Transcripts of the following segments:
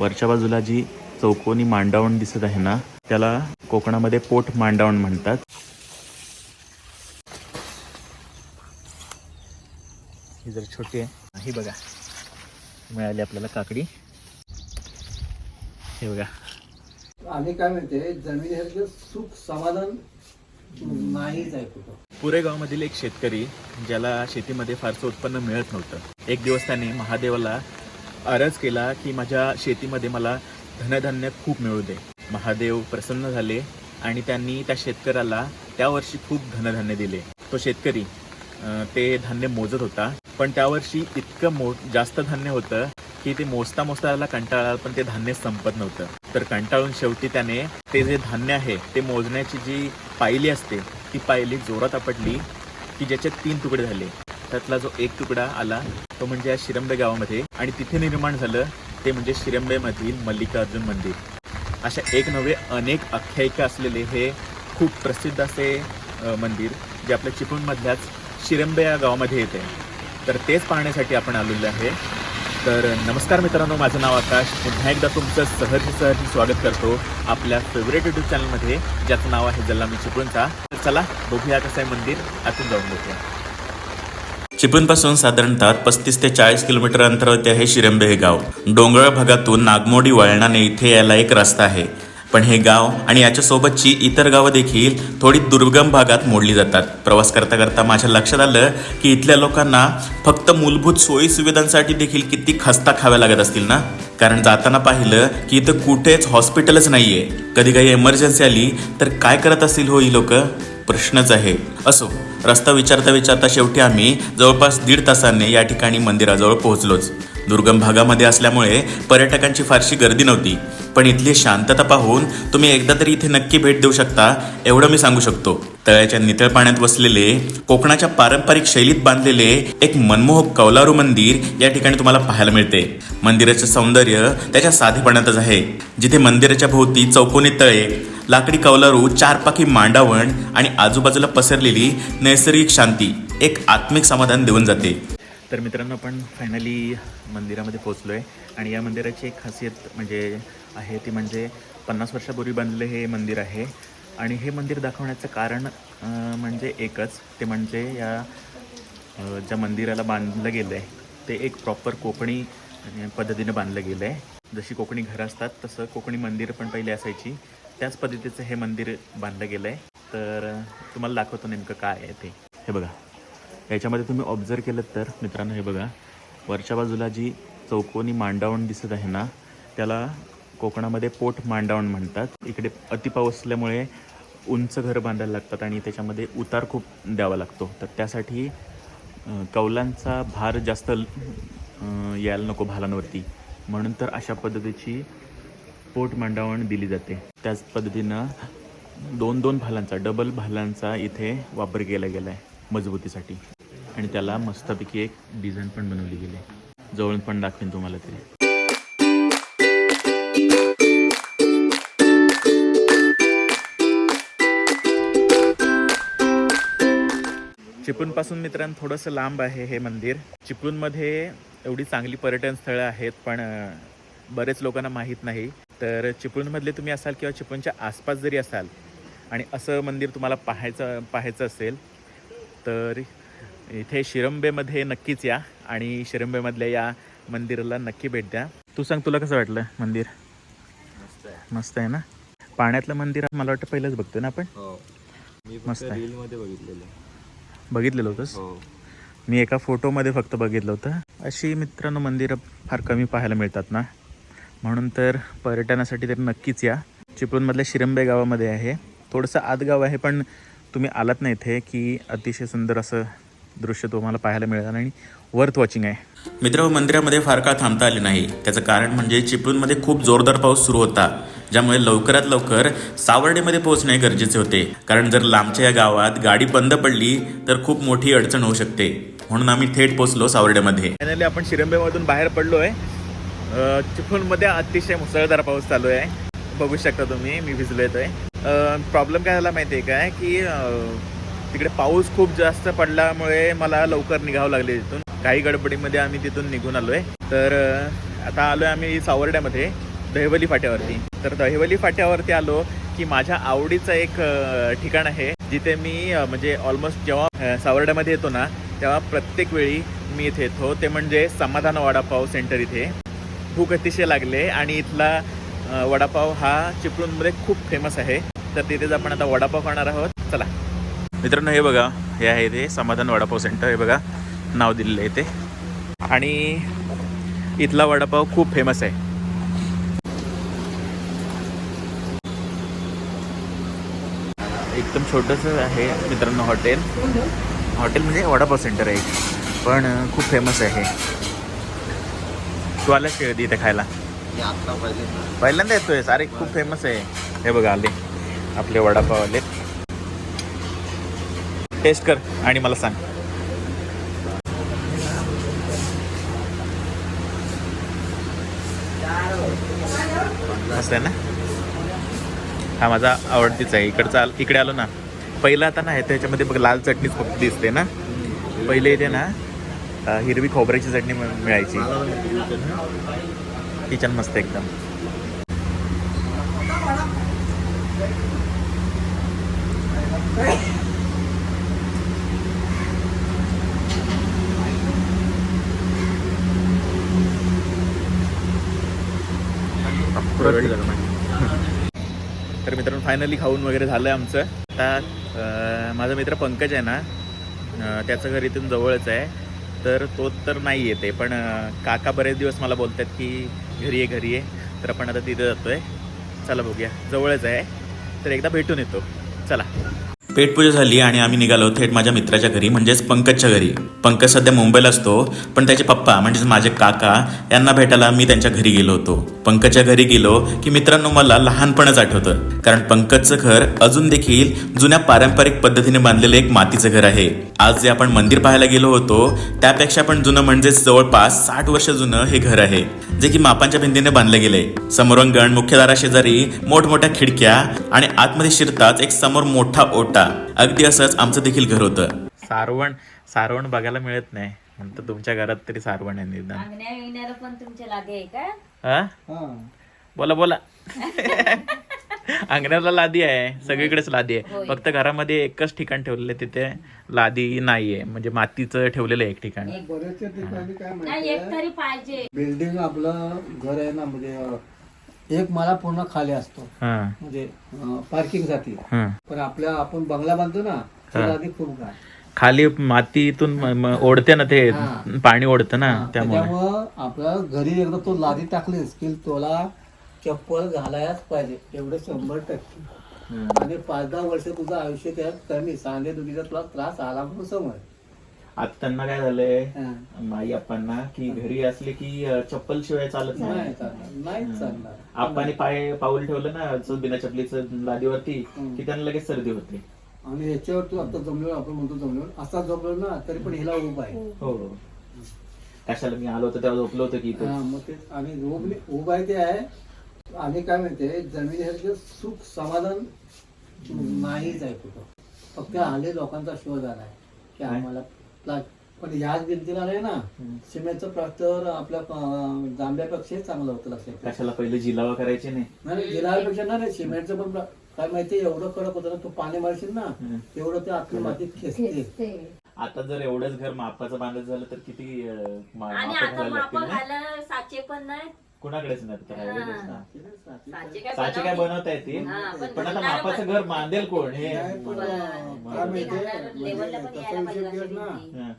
वरच्या बाजूला जी चौकोनी मांडावण दिसत आहे ना त्याला कोकणामध्ये पोट मांडावण म्हणतात. ही जर छोटी आहे ही बघा. मिळाली आपल्याला काकडी. हे बघा. आणि काय माहितीये जमिनीसारखं सुख समाधान नाहीच आहे कुठं. पुरेगावमधील एक शेतकरी ज्याला शेतीमध्ये फारसं उत्पन्न मिळत नव्हतं. एक दिवस त्याने महादेवाला अर्ज केला की माझ्या शेतीमध्ये मला धनधान्य खूप मिळू दे. महादेव प्रसन्न झाले आणि त्यांनी त्या शेतकऱ्याला त्या वर्षी खूप धनधान्य दिले. तो शेतकरी ते धान्य मोजत होता पण त्या वर्षी इतकं मो जास्त धान्य होतं की ते मोजता मोजता त्याला कंटाळा पण ते धान्य संपत नव्हतं. तर कंटाळून शेवटी त्याने ते जे धान्य आहे ते मोजण्याची जी पायली असते ती पायली जोरात आपटली की ज्याचे तीन तुकडे झाले. त्यातला जो एक तुकडा आला तो म्हणजे या शिरंबे गावामध्ये. आणि तिथे निर्माण झालं ते म्हणजे शिरंबेमधील मल्लिकार्जुन मंदिर. अशा एक नव्हे अनेक आख्यायिका असलेले हे खूप प्रसिद्ध असे मंदिर जे आपल्या चिपळूणमधल्याच शिरंबे या गावामध्ये येते. तर तेच पाहण्यासाठी आपण आलेलो आहे. तर नमस्कार मित्रांनो माझं नाव आकाश. पुन्हा एकदा तुमचं सहज सहज स्वागत करतो आपल्या फेवरेट यूट्यूब चॅनलमध्ये ज्याचं नाव आहे जल्लामी चिपळूणचा. तर चला बघूया कसं आहे मंदिर. आतून जाऊन बघूया. चिपळूणपासून साधारणतः पस्तीस ते चाळीस किलोमीटर अंतरावरती आहे शिरंबे हे गाव. डोंगराळ भागातून नागमोडी वळणाने इथे यायला एक रस्ता आहे. पण हे गाव आणि याच्यासोबतची इतर गावं देखील थोडी दुर्गम भागात मोडली जातात. प्रवास करता करता माझ्या लक्षात आलं की इथल्या लोकांना फक्त मूलभूत सोयी सुविधांसाठी देखील किती खस्ता खाव्या लागत असतील ना? कारण जाताना पाहिलं की इथं कुठेच हॉस्पिटलच नाहीये. कधी काही एमर्जन्सी आली तर काय करत असतील हो ही लोकं? प्रश्नच आहे. असो रस्ता विचारता विचारता शेवटी आम्ही जवळपास दीड तासाने या ठिकाणी मंदिराजवळ पोहोचलोच. दुर्गम भागामध्ये असल्यामुळे पर्यटकांची फारशी गर्दी नव्हती. पण इथली शांतता पाहून तुम्ही एकदा तरी इथे नक्की भेट देऊ शकता एवढं मी सांगू शकतो. तळ्याच्या नितळ पाण्यात वसलेले कोकणाच्या पारंपरिक शैलीत बांधलेले एक मनमोहक कौलारू मंदिर या ठिकाणी तुम्हाला पाहायला मिळते. मंदिराचे सौंदर्य त्याच्या साधेपणातच आहे. जिथे मंदिराच्या भोवती चौकोनी तळे लाकडी कौलारू चारपाकी मांडावण आणि आजूबाजूला पसरलेली नैसर्गिक शांती एक आत्मिक समाधान देऊन जाते. तर मित्रांनो आपण फायनली मंदिरामध्ये पोहोचलो आहे आणि या मंदिराची एक खासियत म्हणजे आहे ती म्हणजे पन्नास वर्षापूर्वी बांधलेले हे मंदिर आहे आणि हे मंदिर दाखवण्याचं कारण म्हणजे एकच ते म्हणजे या ज्या मंदिराला बांधलं गेलं आहे ते एक प्रॉपर कोकणी पद्धतीनं बांधलं गेलं आहे जशी कोकणी घरं असतात तसं कोकणी मंदिर पण पहिले असायची. त्याच पद्धतीचं हे मंदिर बांधलं गेलं आहे तर तुम्हाला दाखवतो नेमकं काय आहे ते. हे बघा. याच्यामध्ये तुम्ही ऑब्झर्व केलं तर मित्रांनो हे बघा. वरच्या बाजूला जी चौकोनी मांडावण दिसत आहे ना त्याला कोकणामध्ये पोट मांडावण म्हणतात. इकडे अतिपाऊस असल्यामुळे उंच घर बांधायला लागतात आणि त्याच्यामध्ये उतार खूप द्यावा लागतो. तर त्यासाठी कौलांचा भार जास्त यायला नको भालांवरती. म्हणून तर अशा पद्धतीची पोट मांडावण दिली जाते. त्याच पद्धतीनं दोन दोन भालांचा डबल भालांचा इथे वापर केला गेला आहे मजबूतीसाठी. आणि त्याला मस्तपैकी एक डिझाईन पण बनवली गेली आहे. जवळून पण दाखवेन तुम्हाला ते. चिपळूणपासून मित्रांनो थोडंसं लांब आहे हे मंदिर. चिपळूणमध्ये एवढी चांगली पर्यटन स्थळं आहेत पण बरेच लोकांना माहीत नाही. तर चिपळूणमधले तुम्ही असाल किंवा चिपळूणच्या आसपास जरी असाल आणि असं मंदिर तुम्हाला पाहायचं पाहायचं असेल तर इथे शिरंबेमध्ये नक्कीच या आणि शिरंबेमधल्या या मंदिराला नक्की भेट द्या. तू सांग तुला कसं वाटलं मंदिर? मस्त आहे. मस्त आहे ना? पाण्यातलं मंदिर मला वाटतं पहिलंच बघतो ना आपण? हो. मस्त आहे. बघितलेलं. बघितलेलं होतंस? हो. मी एका फोटोमध्ये फक्त बघितलं होतं. अशी मित्रांनो मंदिरं फार कमी पाहायला मिळतात ना? म्हणून तर पर्यटनासाठी तर नक्कीच या. चिपळूणमधल्या शिरंबे गावामध्ये आहे. थोडंसं आत गाव आहे पण तुम्ही आलात ना इथे की अतिशय सुंदर असं दृश्य तुम्हाला पाहायला मिळेल आणि वर्थ वॉचिंग आहे. मित्र मंदिरामध्ये फार काळ थांबता आले नाही. त्याचं कारण म्हणजे चिपळूणमध्ये खूप जोरदार पाऊस सुरू होता ज्यामुळे लवकरात लवकर सावर्डेमध्ये पोहोचणे गरजेचे होते. कारण जर लांबच्या या गावात गाडी बंद पडली तर खूप मोठी अडचण होऊ शकते. म्हणून आम्ही थेट पोहोचलो सावर्डेमध्ये. फायनली आपण शिरंबेमधून बाहेर पडलो आहे चिपळूणमध्ये अतिशय मुसळधार पाऊस चालू आहे. बघू शकता तुम्ही मी भिजलो येतोय प्रॉब्लेम काय झाला माहिती आहे काय की तिकडे पाऊस खूप जास्त पडल्यामुळे मला लवकर निघावं लागले तिथून. काही गडबडीमध्ये आम्ही तिथून निघून आलो आहे तर आता आलो आहे आम्ही सावर्ड्यामध्ये दहिवली फाट्यावरती. तर दहिवली फाट्यावरती आलो की माझ्या आवडीचं एक ठिकाण आहे जिथे मी म्हणजे ऑलमोस्ट जेव्हा सावर्ड्यामध्ये येतो ना तेव्हा प्रत्येक वेळी मी इथे येतो. ते म्हणजे समाधान वडापाव सेंटर इथे. भूक अतिशय लागले आणि इथला वडापाव हा चिपळूणमध्ये खूप फेमस आहे. तर तिथेच आपण आता वडापाव खाणार आहोत. चला. मित्रांनो हे बघा. हे आहे ते समाधान वडापाव सेंटर हे बघा. नाव दिलेलं आहे ते आणि इथला वडापाव खूप फेमस आहे. एकदम छोटंसं आहे मित्रांनो हॉटेल. हॉटेल म्हणजे वडापाव सेंटर आहे. पण खूप फेमस आहे तू आलास कधी इथे खायला? पहिल्यांदा येतोय. सारे खूप फेमस आहे. हे बघा आले. आपले वडापाव आले टेस्ट कर आणि मला सांग. मस्त आहे ना? हा माझा आवडतीच आहे. इकडचा आल- इकडे आलो ना. पहिला आता ना त्याच्यामध्ये बघ लाल चटणीच फक्त दिसते ना. पहिले इथे ना हिरवी खोबऱ्याची चटणी मिळ- मिळायची. किचन मस्त एकदम. तर मित्रांनो फायनली खाऊन वगैरे झालं आहे आमचं. आता माझा मित्र पंकज आहे ना त्याचं घर इथून जवळच आहे. तर तो तर नाही येते पण काका बरेच दिवस मला बोलतात की घरी ये घरी ये. तर आपण आता तिथे जातोय. चला बघूया. जवळच आहे. तर एकदा भेटून येतो. चला. पेटपूजा झाली आणि आम्ही निघालो थेट माझ्या मित्राच्या घरी म्हणजेच पंकजच्या घरी. पंकज सध्या मुंबईला असतो पण त्याचे पप्पा म्हणजेच माझे काका यांना भेटायला मी त्यांच्या घरी गेलो होतो. पंकजच्या घरी गेलो की मित्रांनो मला लहानपणच आठवतं. कारण पंकजचं घर अजून देखील जुन्या पारंपरिक पद्धतीने बांधलेलं एक मातीचं घर आहे. आज जे आपण मंदिर पाहायला गेलो होतो त्यापेक्षा पण जुनं म्हणजेच जवळपास साठ वर्ष जुनं हे घर आहे जे की मापांच्या भिंतीने बांधले गेले समोरंगण मुख्यदारा शेजारी मोठमोठ्या खिडक्या आणि आतमध्ये शिरताच एक समोर मोठा ओटा. अगदी असंच आमचं देखील घर होतं. सारवण सारवण बघायला मिळत नाही. म्हणतं तुमच्या घरात तरी सारवण आहे निदान. अंगण्या पण तुमच्या लागे आहे का? हा? हा. बोला बोला. अंगणाला लादी आहे. सगळीकडेच लादी आहे. फक्त घरामध्ये एकच ठिकाण ठेवलेलं आहे तिथे लादी नाहीये. म्हणजे मातीचं ठेवलेलं आहे एक ठिकाण. बरेचशा ठिकाणी काय नाही एक माहिती तरी पाहिजे. बिल्डिंग आपलं घर आहे ना म्हणजे अं, एक मला पूर्ण खाली असतो. हा. म्हणजे पार्किंगसाठी. हा. पण आपल्या आपण बंगला बांधतो ना त्याला आधी खूप काय खाली मातीतून म- म- ओढते ना ते हा. पाणी ओढतं ना त्यामुळे. त्याच्यामुळं आपल्या घरी एकदा तो लादी टाकलीस की तुला चप्पल घालायच पाहिजे एवढं शंभर टक्के. आणि पाच दहा वर्ष तुझं आयुष्य त्यात कमी सांधे दुखीचा तुला त्रास आला म्हणून समज. आता त्यांना काय झालंय? हा. माई अप्पांना की घरी असले की चप्पल शिवाय चालत नाही. नाही चालणार नाही चालणार. आप्पाने पाय पाऊल ठेवलं ना असं बिना चपलीचं लादीवरती की त्यांना लगेच सर्दी होते. आणि ह्याच्यावर तू आता जमलो आपण म्हणतो जमलो असा जमलो ना तरी पण हिला उभा आहे. हो. कशाला मी आलो होतो तेव्हा झोपलो होतो की इथं. हा, मग ते आणि उभ उभा आहे ते आहे. आणि काय म्हणते जमिनीसारखं सुख समाधान नाहीच आहे कुठं. फक्त आले लोकांचा शोध आलाय की आम्हाला पण ह्याच भिंतीला नाही ना सिमेंटचं प्लास्टर आपल्या अं, जांभ्यापेक्षाही चांगलं होतं लक्षात ठेव. कशाला पहिले जिलावा करायचे नाही? नाही जिलापेक्षा ना नाही सिमेंटचं पण प्ला- काय माहिती एवढं कडक होतं ना तू पाणी मारशील ना तेवढं ते आपली माती खेचते. आता जर एवढंच घर मापाचं बांधायचं झालं तर किती अं, मा- आणि मापं आता घालायला माप लागतील ना? घालायला साचे पण नाही. कुणाकडेच राहिलेलंच ना. साचे काय साचे काय बनवते? बनवता येते? हा, पण पण आता बनवणारं मापाचं पण- घर बांधेल कोण? हे. पण, मला- अं, मला- काय माहिती घालायला लेवलला पण तसा यायला पाहिजे विषय अशी ना. भिंती. हा.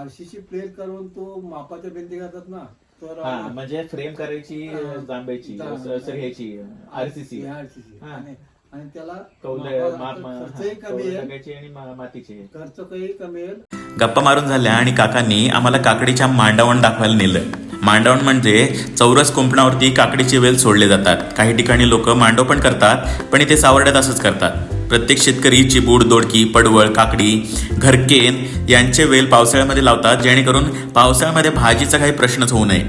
आरसीसी प्लेट करून तो मापाच्या भिंती घालतात ना तर हा म्हणजे फ्रेम करायची. सर ह्याची आरसीसी. आरसीसी हा. आणि आणि त्याला कौले मापा- माप खर्चही कमी कौले आहे टाकायची आणि मा- मातीची. खर्च काही कमी येईल. गप्पा मारून झाल्या आणि काकांनी आम्हाला काकडीच्या मांडावण दाखवायला नेलं. मांडवण म्हणजे चौरस कुंपणावरती काकडीचे वेल सोडले जातात. काही ठिकाणी लोक मांडव पण करतात पण इथे सावर्ड्यात असंच करतात. प्रत्येक शेतकरी चिबूड दोडकी पडवळ काकडी घरकेन यांचे वेल पावसाळ्यामध्ये लावतात जेणेकरून पावसाळ्यामध्ये भाजीचा काही प्रश्नच होऊ नये.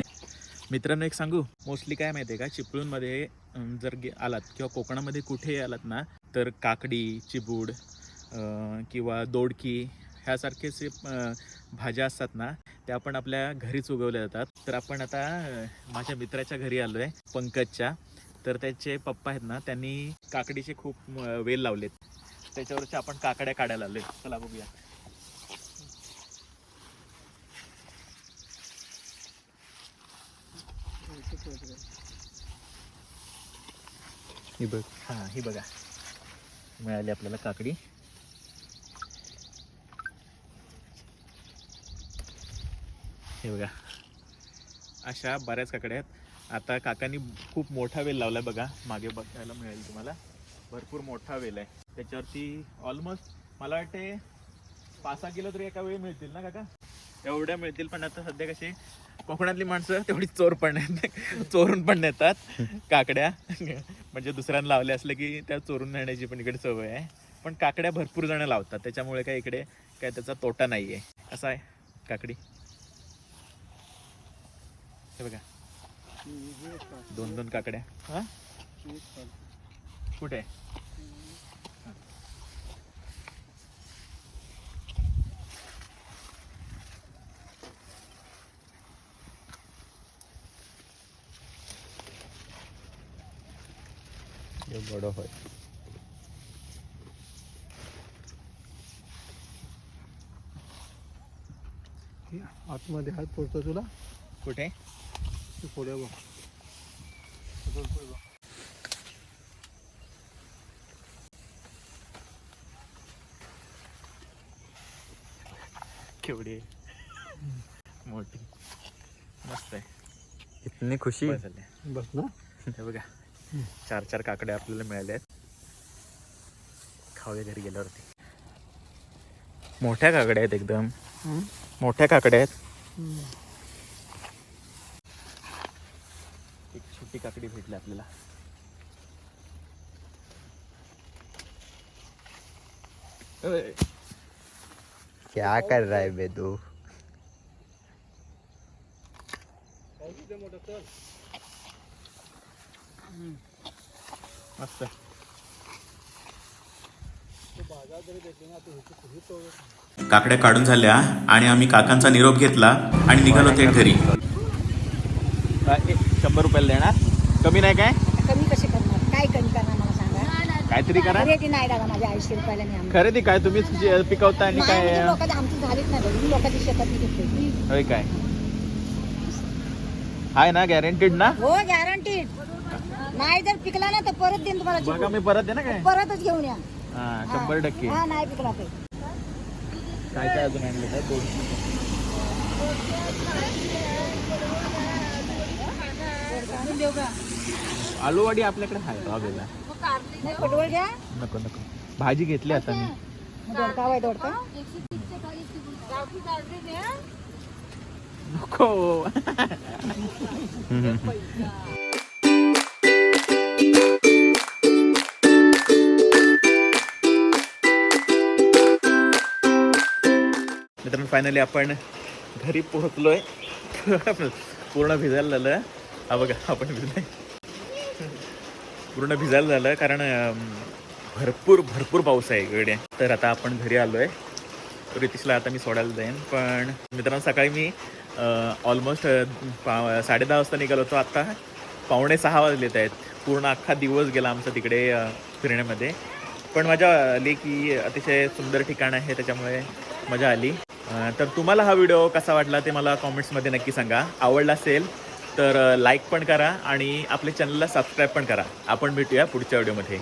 मित्रांनो एक सांगू? मोस्टली काय माहिती आहे का? चिपळूणमध्ये जर गे आलात किंवा कोकणामध्ये कुठेही आलात ना तर काकडी चिबूड किंवा दोडकी ह्यासारखेच भाज्या असतात ना त्या आपण आपल्या घरीच उगवल्या जातात. तर आपण आता माझ्या मित्राच्या घरी आलोय पंकजच्या. तर त्याचे पप्पा आहेत ना त्यांनी काकडीचे खूप वेल लावलेत. त्याच्यावरच्या आपण काकड्या काढायला आलोय. चला बघूया. ही बघ. हा ही बघा. मिळाली आपल्याला काकडी. हे बघा. अशा बऱ्याच काकड्या आहेत. आता काकांनी खूप मोठा वेल लावलाय बघा. मागे बघायला मिळेल तुम्हाला. भरपूर मोठा वेल आहे. त्याच्यावरती ऑलमोस्ट मला वाटते पाच सहा किलो तरी एका वेळी मिळतील ना काका? एवढ्या मिळतील पण आता सध्या कशी कोकणातली माणसं तेवढी चोर पण चोरून पण नेतात काकड्या. म्हणजे दुसऱ्यांना लावले असले की त्या चोरून नेण्याची पण इकडे सवय आहे. पण काकड्या भरपूर जण लावतात. त्याच्यामुळे काय इकडे काय त्याचा तोटा नाही आहे असा आहे काकडी. हे बघा. दोन दोन काकड्या. हा? कुठे? बड होय. आतमध्ये हात पोचतो तुला? कुठे? तू पुढे बघ. केवढी? मोठी. मस्त आहे. इतनी खुशी. बस झाले. बस ना. हे बघा. चार चार काकड्या आपल्याला मिळाल्या आहेत. खाऊया घरी गेल्यावरती. मोठ्या काकड्या आहेत एकदम. मोठ्या काकड्या आहेत. छोटी काकडी भेटली आपल्याला. क्या कर रहा है बे तू मस्त. काकड्या काढून झाल्या आणि आम्ही काकांचा निरोप घेतला आणि निघालो थेट घरी. शंभर रुपयाला देणार. कमी नाही काय? कमी कसे करणार? काय कमी करणार मला सांगा? काहीतरी करा. खरेदी नाही दादा माझ्या ऐंशी रुपयाला खरेदी काय? तुम्हीच जे पिकवता आणि काय? लोकांची आमची झालीच नाही बघ. मी लोकांची शेतात घेतली होय काय? हाय ना गॅरंटीड ना? हो गॅरंटीड नाही जर पिकला ना तर परत देईन तुम्हाला बघा चिकू. मी परत आहे ना काय? परतच घेऊन या. हा शंभर टक्के. हा नाही पिकला तर काय काय अजून आणलं? काय आलूवाडी आपल्याकडे आहे पटवळ घ्या. नको नको. भाजी घेतली आता मी. दोडका वय दोडका. नको. मित्रांनो फायनली आपण घरी पोहोचलोय. पूर्ण भिजायला झालं हा बघा आपण भिजलाय. पूर्ण भिजायला झालं कारण भरपूर भरपूर पाऊस आहे इकडे. तर आता आपण घरी आलोय. रितीशला आता मी सोडायला जाईन पण मित्रांनो सकाळी मी ऑलमोस्ट साडे दहा वाजता निघालो होतो. आता पावणे सहा वाजलेत आहेत. पूर्ण अख्खा दिवस गेला आमचा तिकडे फिरण्यामध्ये. पण मजा आली की अतिशय सुंदर ठिकाण आहे त्याच्यामुळे मजा आली. तर तुम्हाला हा व्हिडिओ कसा वाटला ते मला कॉमेंट्समध्ये नक्की सांगा. आवडला असेल तर लाईक पण करा आणि आपल्या चॅनलला सबस्क्राईब पण करा. आपण भेटूया पुढच्या व्हिडिओमध्ये